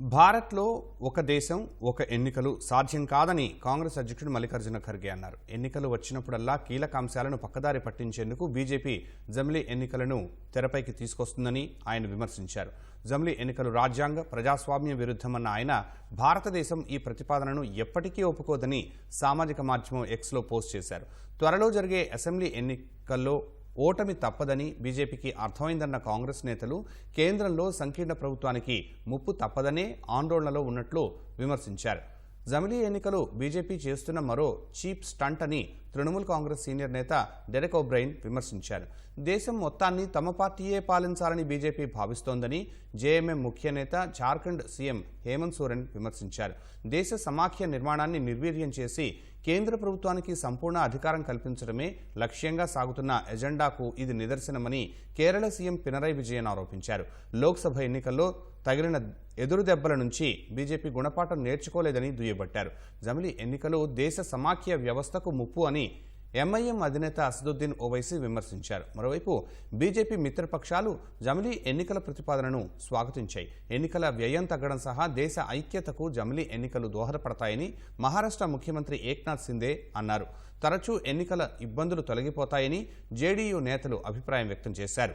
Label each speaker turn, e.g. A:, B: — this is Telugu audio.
A: భారత్లో ఒక దేశం ఒక ఎన్నికలు సాధ్యం కాదని కాంగ్రెస్ అధ్యక్షుడు మల్లికార్జున ఖర్గే అన్నారు. ఎన్నికలు వచ్చినప్పుడల్లా కీలక అంశాలను పక్కదారి పట్టించేందుకు బీజేపీ జమిలీ ఎన్నికలను తెరపైకి తీసుకొస్తుందని ఆయన విమర్శించారు. జమిలీ ఎన్నికలు రాజ్యాంగ ప్రజాస్వామ్య విరుద్ధమన్న ఆయన భారతదేశం ఈ ప్రతిపాదనను ఎప్పటికీ ఒప్పుకోదని సామాజిక మాధ్యమం ఎక్స్లో పోస్ట్ చేశారు. త్వరలో జరిగే అసెంబ్లీ ఎన్నికల్లో ఓటమి తప్పదని బీజేపీకి అర్థమైందన్న కాంగ్రెస్ నేతలు కేంద్రంలో సంకీర్ణ ప్రభుత్వానికి ముప్పు తప్పదనే ఆందోళనలో ఉన్నట్లు విమర్శించారు. జమిలీ ఎన్నికలు బీజేపీ చేస్తున్న మరో చీప్ స్టంట్ అని తృణమూల్ కాంగ్రెస్ సీనియర్ నేత డెరెక్ ఓబ్రైన్ విమర్శించారు. దేశం మొత్తాన్ని తమ పార్టీయే పాలించాలని బీజేపీ భావిస్తోందని జేఎంఎం ముఖ్య నేత జార్ఖండ్ సీఎం హేమంత్ సోరెన్ విమర్శించారు. దేశ సమాఖ్య నిర్మాణాన్ని నిర్వీర్యం చేసి కేంద్ర ప్రభుత్వానికి సంపూర్ణ అధికారం కల్పించడమే లక్ష్యంగా సాగుతున్న ఎజెండాకు ఇది నిదర్శనమని కేరళ సీఎం పినరై విజయన్ ఆరోపించారు. లోక్సభ ఎన్నికల్లో తగిలిన ఎదురు దెబ్బల నుంచి బీజేపీ గుణపాఠం నేర్చుకోలేదని దుయ్యబట్టారు. జమిలి ఎన్నికలు దేశ సమాఖ్య వ్యవస్థకు ముప్పు అని అని ఎంఐఎం అధినేత అసదుద్దీన్ ఓవైసీ విమర్శించారు. మరోవైపు బీజేపీ మిత్రపక్షాలు జమిలీ ఎన్నికల ప్రతిపాదనను స్వాగతించాయి. ఎన్నికల వ్యయం తగ్గడం సహా దేశ ఐక్యతకు జమిలీ ఎన్నికలు దోహదపడతాయని మహారాష్ట్ర ముఖ్యమంత్రి ఏక్నాథ్ సిందే అన్నారు. తరచూ ఎన్నికల ఇబ్బందులు తొలగిపోతాయని జేడీయూ నేతలు అభిప్రాయం వ్యక్తం చేశారు.